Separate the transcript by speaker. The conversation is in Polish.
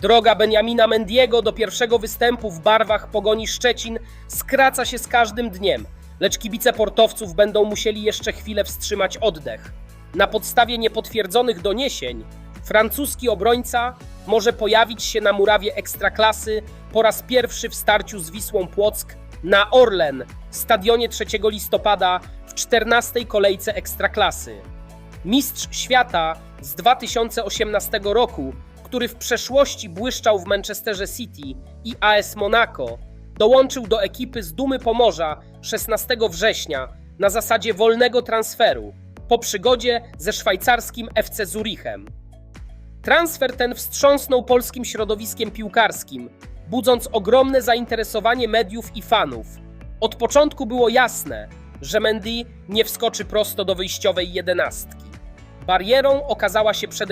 Speaker 1: Droga Benjamina Mendiego do pierwszego występu w barwach Pogoni Szczecin skraca się z każdym dniem, lecz kibice portowców będą musieli jeszcze chwilę wstrzymać oddech. Na podstawie niepotwierdzonych doniesień francuski obrońca może pojawić się na murawie Ekstraklasy po raz pierwszy w starciu z Wisłą Płock na Orlen, stadionie 3 listopada w 14 kolejce Ekstraklasy. Mistrz świata z 2018 roku, który w przeszłości błyszczał w Manchesterze City i AS Monaco, dołączył do ekipy z Dumy Pomorza 16 września na zasadzie wolnego transferu po przygodzie ze szwajcarskim FC Zurichem. Transfer ten wstrząsnął polskim środowiskiem piłkarskim, budząc ogromne zainteresowanie mediów i fanów. Od początku było jasne, że Mendy nie wskoczy prosto do wyjściowej jedenastki. Barierą okazała się przede